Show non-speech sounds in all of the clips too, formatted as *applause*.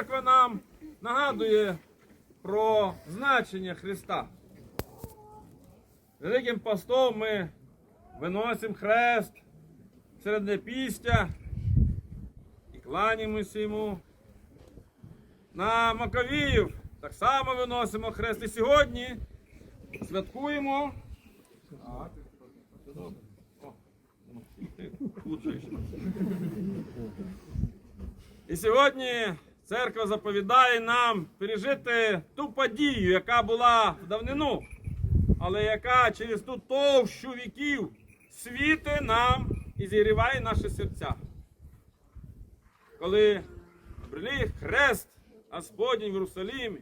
церква нам нагадує про значення Христа. Великим постом ми виносимо хрест середнепістя і кланяємося йому. На Маковіїв так само виносимо хрест. І сьогодні святкуємо. І сьогодні церква заповідає нам пережити ту подію, яка була в давнину, але яка через ту товщу віків світи нам і зігріває наші серця. Коли обрели хрест Господній в Єрусалимі,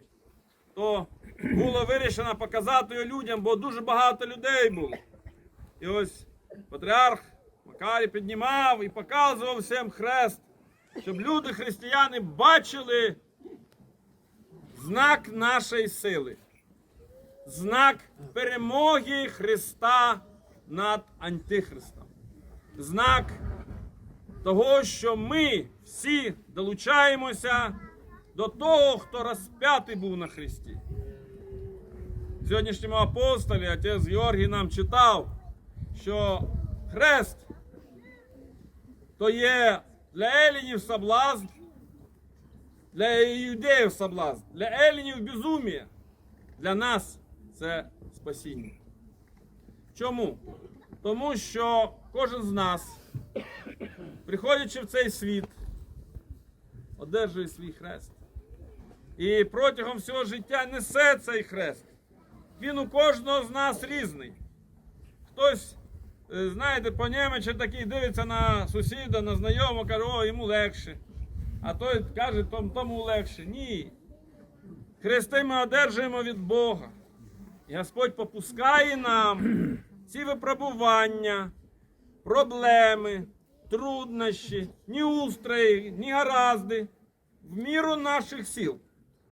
то було вирішено показати його людям, бо дуже багато людей було. І ось патріарх Макарій піднімав і показував всім хрест, щоб люди, християни, бачили знак нашої сили, знак перемоги Христа над Антихристом, знак того, що ми всі долучаємося до того, хто розп'ятий був на Христі. Сьогоднішньому апостолі отець Георгій нам читав, що хрест то є для елінів соблазн, для іудеїв соблазн, для елінів безумія, для нас це спасіння. Чому? Тому що кожен з нас, приходячи в цей світ, одержує свій хрест. І протягом всього життя несе цей хрест. Він у кожного з нас різний. Хтось, знаєте, по німечі такий дивиться на сусіда, на знайомого, каже, о, йому легше. А той каже, тому легше. Ні. Хрести ми одержуємо від Бога. Господь попускає нам *clears throat* ці випробування, проблеми, труднощі, ні устрої, ні гаразди в міру наших сил.